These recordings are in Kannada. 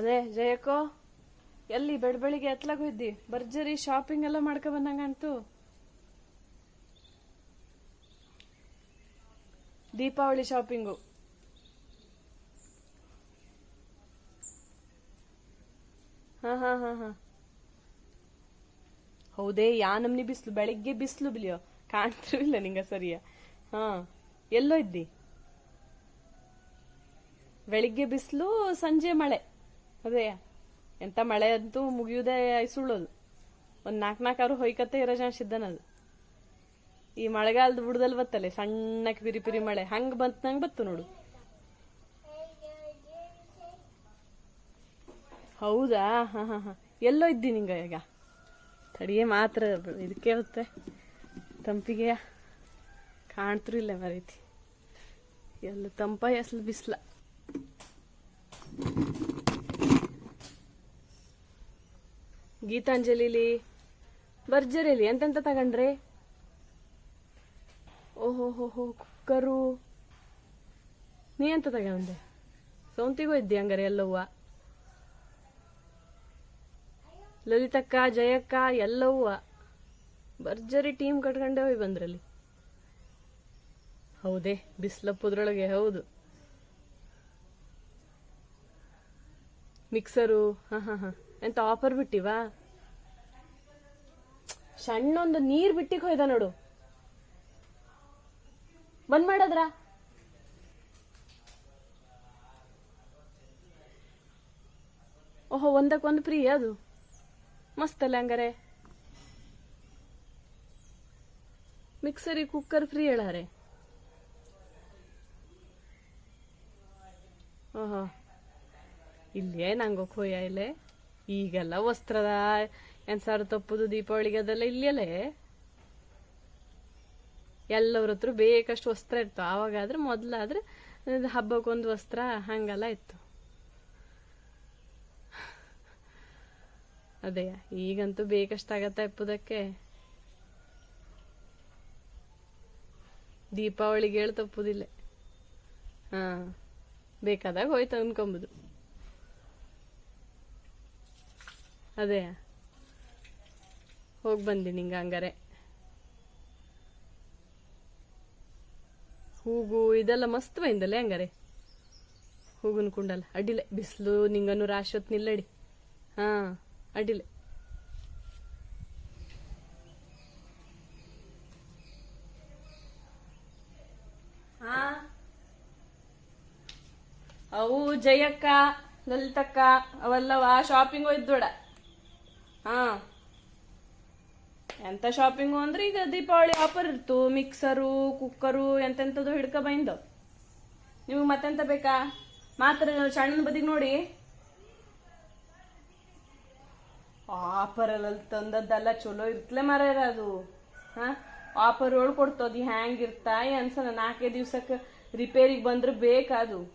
ಅದೇ ಜಯಕೋ ಎಲ್ಲಿ ಬೆಳ ಬೆಳಿಗ್ಗೆ ಎತ್ಲಾಗ ಹೋಯ್ದಿ ಭರ್ಜರಿ ಶಾಪಿಂಗ್ ಎಲ್ಲ ಮಾಡ್ಕೊ ಬಂದಂಗಂತು ದೀಪಾವಳಿ ಶಾಪಿಂಗು ಹಾ ಹಾ ಹಾ ಹಾ. ಹೌದೇ, ಯಾ ನಮ್ನಿ ಬಿಸ್ಲು? ಬೆಳಿಗ್ಗೆ ಬಿಸ್ಲು ಬಿಲಿಯೋ? ಇಲ್ಲ ನಿಂಗ ಸರಿಯ? ಹಾ, ಎಲ್ಲೋ ಇದ್ದಿ? ಬೆಳಿಗ್ಗೆ ಬಿಸಿಲು, ಸಂಜೆ ಮಳೆ. ಅದೇ, ಎಂತ ಮಳೆ ಅಂತೂ ಮುಗಿಯುವುದೇ ಐಸುಳ್ಳೋದು ಒಂದ್ ನಾಲ್ಕು ನಾಲ್ಕಾರು ಹೊಯ್ಕತ್ತೆ ಇರೋ ಇದ್ದಾನದು ಈ ಮಳೆಗಾಲದ ಬುಡದಲ್ಲಿ ಬತ್ತಲೆ ಸಣ್ಣಕ್ಕೆ ಪಿರಿ ಪಿರಿ ಮಳೆ. ಹಂಗ್ ಬಂತ, ನಂಗೆ ಬತ್ತು ನೋಡು. ಹೌದಾ? ಹಾಂ ಹಾಂ ಹಾಂ. ಎಲ್ಲೋ ಇದ್ದೀನಿ ನಿಂಗ ಈಗ? ತಡಿಯೇ ಮಾತ್ರ ಇದಕ್ಕೆ ಬತ್ತೆ ತಂಪಿಗೆ ಕಾಣ್ತರು ಇಲ್ಲ ಮರೀತಿ. ಎಲ್ಲ ತಂಪ ಎಸ್ಲು ಬಿಸ್ಲ. ಗೀತಾಂಜಲಿಲಿ ಭರ್ಜರಿಲಿ ಎಂತೆಂತ ತಗೊಂಡ್ರೆ? ಓಹೋ, ಹೋ ಹೋ, ಕುಕ್ಕರು. ನೀ ಎಂತ ತಗೊಂಡೆ? ಸೌಂತಿಗೂ ಇದ್ದಿ ಹಂಗಾರೆ ಎಲ್ಲವ್ವ? ಲಲಿತಕ್ಕ, ಜಯಕ್ಕ ಎಲ್ಲವ್ವ? ಭರ್ಜರಿ ಟೀಮ್ ಕಟ್ಕೊಂಡೆ ಹೋಗಿ ಬಂದ್ರಲ್ಲಿ. ಹೌದೇ, ಬಿಸ್ಲಪ್ಪದ್ರೊಳಗೆ, ಹೌದು. ಮಿಕ್ಸರು, ಹಾ ಹಾ ಹಾ. ಎಂತ ಆಫರ್ ಬಿಟ್ಟಿವಾ? ಸಣ್ಣೊಂದು ನೀರ್ ಬಿಟ್ಟಿಗೆ ಹೋಯ್ದ ನೋಡು. ಬಂದ್ ಮಾಡದ್ರ? ಓಹೋ ಒಂದಕ್ಕೊಂದು ಫ್ರೀ ಅದು. ಮಸ್ತ್ ಅಲ್ಲ ಹಂಗಾರೆ. ಮಿಕ್ಸರಿ ಕುಕ್ಕರ್ ಫ್ರೀ ಹೇಳಾರೆ. ಓಹೋ. ಇಲ್ಲೇ ನಂಗೆ ಹೋಯ ಇಲ್ಲೇ? ಈಗೆಲ್ಲ ವಸ್ತ್ರದ ಏನ್ ಸಾರು ತಪ್ಪುದು ದೀಪಾವಳಿಗೆ ಅದೆಲ್ಲ ಇಲ್ಲೇ ಎಲ್ಲವ್ರ ಹತ್ರ ಬೇಕಷ್ಟು ವಸ್ತ್ರ ಇತ್ತು ಆವಾಗಾದ್ರೆ ಮೊದ್ಲಾದ್ರೆ ಹಬ್ಬಕ್ಕೊಂದು ವಸ್ತ್ರ ಹಂಗೆಲ್ಲ ಇತ್ತು. ಅದೇ, ಈಗಂತೂ ಬೇಕಷ್ಟಾಗತ್ತ ಎಪ್ಪುದಕ್ಕೆ ದೀಪಾವಳಿಗೆ ಹೇಳಿ ತಪ್ಪುದಿಲ್ಲ. ಹಾ, ಬೇಕಾದಾಗ ಹೋಯ್ತು ಅನ್ಕೊಂಬುದು. ಅದೇ. ಹೋಗಿ ಬಂದಿ ನಿಂಗ ಹಂಗಾರೆ. ಹೂಗು ಇದೆಲ್ಲ ಮಸ್ತ್ ಬೈಂದಲ್ಲೇ ಹಂಗಾರೆ. ಹೂಗುನ್ ಕುಂಡಲ್ಲ ಅಡ್ಡಿಲೆ, ಬಿಸಿಲು, ನಿಂಗನ್ನು ರಾಶಿ ಹೊತ್ತು ನಿಲ್ಲಡಿ. ಹಾ, ಅಡ್ಡಿಲೆ. ಹಾ ಅವು ಜಯಕ್ಕ, ಲಲಿತಕ್ಕ, ಅವೆಲ್ಲವ ಶಾಪಿಂಗ್ ಹೋಯ್ದೋಡ ಹಾ. ಎಂತ ಶಾಪಿಂಗು ಅಂದ್ರೆ ಈಗ ದೀಪಾವಳಿ ಆಫರ್ ಇರ್ತು. ಮಿಕ್ಸರು ಕುಕ್ಕರು ಎಂತೆಂಥದ್ದು ಹಿಡ್ಕ ಬೈಂದ. ನಿಮಗೆ ಮತ್ತೆಂತ ಬೇಕಾ? ಮಾತ್ರ ಸಣ್ಣ ಬದಿಗೆ ನೋಡಿ. ಆಫರ್ ಅಲ್ಲ ತಂದದ್ದಲ್ಲ ಚಲೋ ಇರ್ತಲೇ ಮರ ಅದು. ಹಾ? ಆಫರ್ ಒಳಗೆ ಕೊಡ್ತದ ಹ್ಯಾಂಗ್ ಇರ್ತಾ? ಅನ್ಸಲ್ಲ ನಾಲ್ಕೈದು ದಿವ್ಸಕ್ಕೆ ರಿಪೇರಿಗೆ ಬಂದ್ರೆ ಬೇಕಾದು.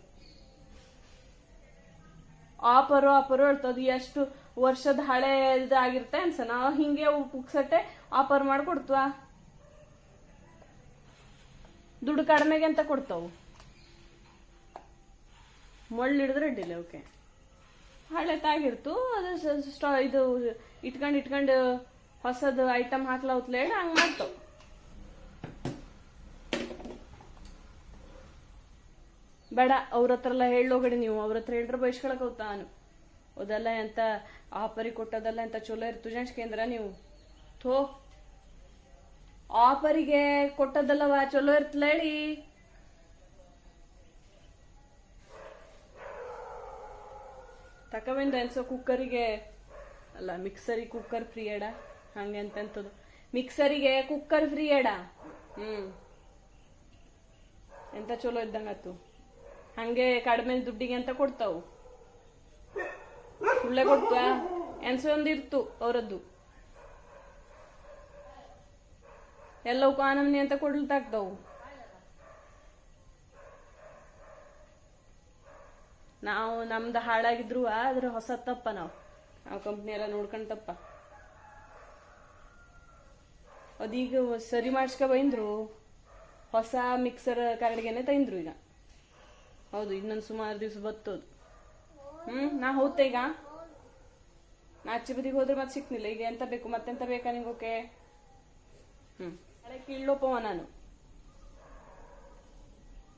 ಆಫರು ಆಫರು ಹೇಳ್ತದ ಎಷ್ಟು ವರ್ಷದ ಹಳೆ ಇದಾಗಿರುತ್ತೆ ಅನ್ಸ. ನಾವು ಹಿಂಗೆ ಕುಕ್ಸಟ್ಟೆ ಆಫರ್ ಮಾಡಿಕೊಡ್ತವ? ದುಡ್ಡು ಕಡಿಮೆಗೆ ಅಂತ ಕೊಡ್ತಾವು. ಮೊಳ್ಳು ಹಿಡಿದ್ರೆ ಅಡ್ಡಿಲ್ಲ ಓಕೆ ಹಳೆತಾಗಿರ್ತು ಅದು ಸ್ಟಾ, ಇದು ಇಟ್ಕೊಂಡು ಇಟ್ಕೊಂಡು ಹೊಸದು ಐಟಮ್ ಹಾಕ್ಲೌತ್ಲೆ ಹಂಗೆ ಮಾಡ್ತಾವ. ಬೇಡ ಅವ್ರ ಹತ್ರ ಎಲ್ಲ ಹೇಳೋಗಡಿ ನೀವು. ಅವ್ರ ಹತ್ರ ಹೇಳ್ರೆ ಬೈಸ್ಕೊಳಕ್ ಹೋಗ್ತಾ ನಾನು ಅದೆಲ್ಲ ಎಂತ ಆಪರಿ ಕೊಟ್ಟದೆಲ್ಲ ಎಂತ ಚಲೋ ಇರ್ತು ಕೇಂದ್ರ ನೀವು. ಥೋ. ಆಫರಿಗೆ ಕೊಟ್ಟದಲ್ಲವ ಚಲೋ ಇರ್ತಲ್ಲ ಹೇಳಿ. ತಕಬಂದು ಅನ್ಸೋ ಕುಕ್ಕರಿಗೆ ಅಲ್ಲ ಮಿಕ್ಸರಿ ಕುಕ್ಕರ್ ಫ್ರೀ ಎಡ? ಹಂಗೆ ಎಂತೆಂಥದ್ದು ಮಿಕ್ಸರಿಗೆ ಕುಕ್ಕರ್ ಫ್ರೀ ಎಡ? ಹ್ಮ್. ಎಂತ ಚಲೋ ಇದ್ದಂಗತ್ತು ಹಂಗೆ ಕಡಿಮೆ ದುಡ್ಡಿಗೆ ಅಂತ ಕೊಡ್ತಾವು? ಸುಳ್ಳೆ ಕೊಡ್ತು ಎನ್ಸೆ ಒಂದಿರ್ತು ಅವರದ್ದು. ಎಲ್ಲವಕ್ಕೂ ಕಾನಮ್ನಿ ಅಂತ ಕೊಡ್ಲಿತ್ತಾಗ್ತಾವು ನಾವು ನಮ್ದು ಹಾಳಾಗಿದ್ರು ಆದ್ರೆ ಹೊಸ ತಪ್ಪ ನಾವು. ನಾವು ಕಂಪ್ನಿ ಎಲ್ಲ ನೋಡ್ಕೊಂಡ್ ಅದೀಗ ಸರಿ ಮಾಡಿಸ್ಕೊ ಬೈಂದ್ರು. ಹೊಸ ಮಿಕ್ಸರ್ ಕರಡಿಗೆನೆ ತೈಂದ್ರು ಈಗ. ಹೌದು, ಇನ್ನೊಂದು ಸುಮಾರು ದಿವಸ ಬತ್ತೋದು. ಹ್ಮ್, ನಾ ಹೋಗ್ತೆ ಈಗ. ನಾ ಆಚೆ ಬದಿಗೆ ಹೋದ್ರೆ ಮತ್ತೆ ಸಿಕ್ನಿಲ್ಲ. ಈಗ ಎಂತ ಬೇಕು, ಮತ್ತೆಂತ ಬೇಕಾ ನಿಂಗೋಕೆ? ಹ್ಮ್. ನಾಳೆ ಕೀಳ್ಲೋಪವ ನಾನು.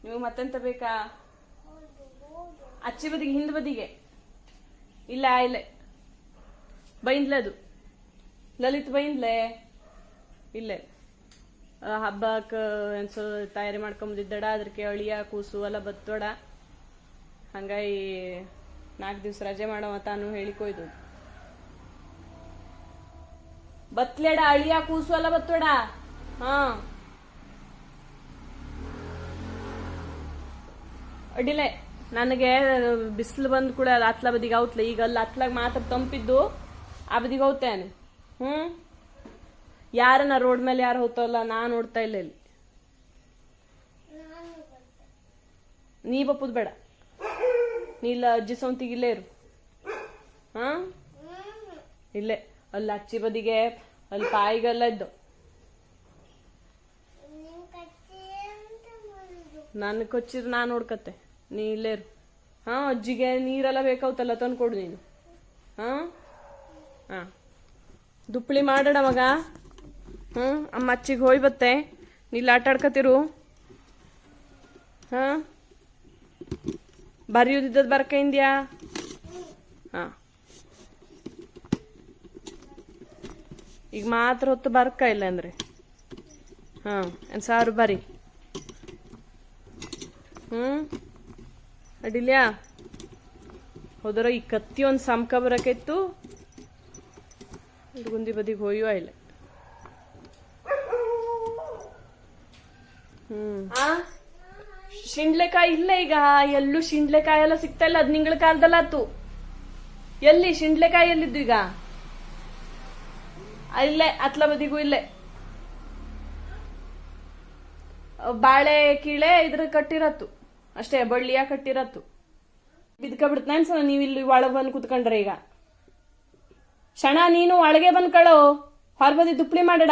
ನೀವು ಮತ್ತೆಂತ ಬೇಕಾ? ಅಚ್ಚಿ ಬದಿಗೆ, ಹಿಂದ ಬದಿಗೆ. ಇಲ್ಲ, ಇಲ್ಲೇ. ಬೈಂದ್ಲೆ ಅದು. ಲಲಿತ್ ಬೈಂದ್ಲೆ? ಇಲ್ಲೇ. ಹಬ್ಬಕ್ಕೆ ಎನ್ಸೋ ತಯಾರಿ ಮಾಡ್ಕೊಂಬಂದಿದ್ದಡ ಅದಕ್ಕೆ ಅಳಿಯ, ಕೂಸು ಎಲ್ಲ ಬತ್ತೋಡ ಹಂಗಾಗಿ ನಾಲ್ಕು ದಿವ್ಸ ರಜೆ ಮಾಡೋ ತಾನು ಹೇಳಿಕೊಯ್ದು ಬತ್ಲೆಡ, ಅಳಿಯ ಕೂಸು ಅಲ್ಲ ಬತ್ತೋಡ ಹಾ. ಅಡಿಲೆ ನನಗೆ ಬಿಸಿಲು ಬಂದ್ ಕೂಡ ಅತ್ಲ ಬದಿಗೆ ಅವತ್ಲ ಈಗ ಅಲ್ಲಿ ಅತ್ಲಾಗ ಮಾತ್ರ ತಂಪಿದ್ದು, ಆ ಬದಿಗೆ ಹೋಗ್ತೇನೆ ಹ್ಮ್? ಯಾರನ್ನ ರೋಡ್ ಮೇಲೆ ಯಾರು ಹೋಗ್ತಾವಲ್ಲ ನಾ ನೋಡ್ತಾ ಇಲ್ಲ ಇಲ್ಲಿ. ನೀ ಬಪ್ಪದ್ ಬೇಡ. ನೀ ಇಲ್ಲ ಅಜ್ಜಿ ಸೌಂತಿಗೆ ಇಲ್ಲೇ ಇರು. ಹಾ? ಇಲ್ಲೇ. ಅಲ್ಲಿ ಅಚ್ಚಿ ಬದಿಗೆ ಅಲ್ಲಿ ಕಾಯಿಗೆಲ್ಲ ಇದ್ದು ನನ್ನ ಕೊಚ್ಚಿರ್ ನಾನು ನೋಡ್ಕತ್ತೆ. ನೀ ಇಲ್ಲೇ ಇರು. ಹಾ, ಅಜ್ಜಿಗೆ ನೀರೆಲ್ಲ ಬೇಕಾವತ್ತಲ್ಲ, ತಂದ್ಕೊಡು ನೀನು. ಹಾ? ಹಾ. ದುಪ್ಪಳಿ ಮಾಡೋಣ ಮಗ. ಹ್ಮ್ ಅಮ್ಮ ಅಚ್ಚಿಗೆ ಹೋಯ್ ಬತ್ತೆ. ನೀಲ್ ಆಟ ಆಡ್ಕತಿರು ಹಾ? ಬರೆಯೋದಿದ್ದದ್ ಬರ್ಕ ಇಂದ್ಯಾ? ಹಾ. ಈಗ ಮಾತ್ರ ಹೊತ್ತು ಬರ್ಕ ಇಲ್ಲ ಅಂದ್ರೆ? ಹಾಂ ಏನ್ ಸಾರು ಬರಿ? ಹ್ಞೂ ಅಡಿಲ್ಯಾ? ಹೋದ್ರ ಈ ಕತ್ತಿ ಒಂದು ಸಮಕ ಬರಕೈತು ಗುಂದಿ ಬದಿಗೆ ಹೋಯುವ ಇಲ್ಲ. ಶಿಂಡ್ಲೆಕಾಯಿ ಇಲ್ಲ ಈಗ. ಎಲ್ಲೂ ಶಿಂಡ್ಲೆಕಾಯಿ ಎಲ್ಲ ಸಿಗ್ತಾ ಇಲ್ಲ. ಅದ್ ನಿಂಗಳ ಕಾಲದಲ್ಲಾತು. ಎಲ್ಲಿ? ಶಿಂಡ್ಲೆಕಾಯಿ ಎಲ್ಲಿದ್ದು ಈಗ? ಇಲ್ಲೇ ಅತ್ಲ ಬದಿಗೂ ಇಲ್ಲೇ. ಬಾಳೆ ಕೀಳೆ ಇದ್ರ ಕಟ್ಟಿರತ್ತು. ಅಷ್ಟೇ, ಬಳ್ಳಿಯ ಕಟ್ಟಿರತ್ತು. ಬಿದ್ಕ ಬಿಡ್ತಾನೆ ಅನ್ಸಲ್ಲ ನೀವು ಇಲ್ಲಿ ಒಳಗೆ ಬಂದು ಕುತ್ಕೊಂಡ್ರೆ ಈಗ. ಕ್ಷಣ ನೀನು ಒಳಗೆ ಬಂದ್ ಕಳೋ ಹೊರಬದಿ ದುಪ್ಪಳಿ ಮಾಡಡ?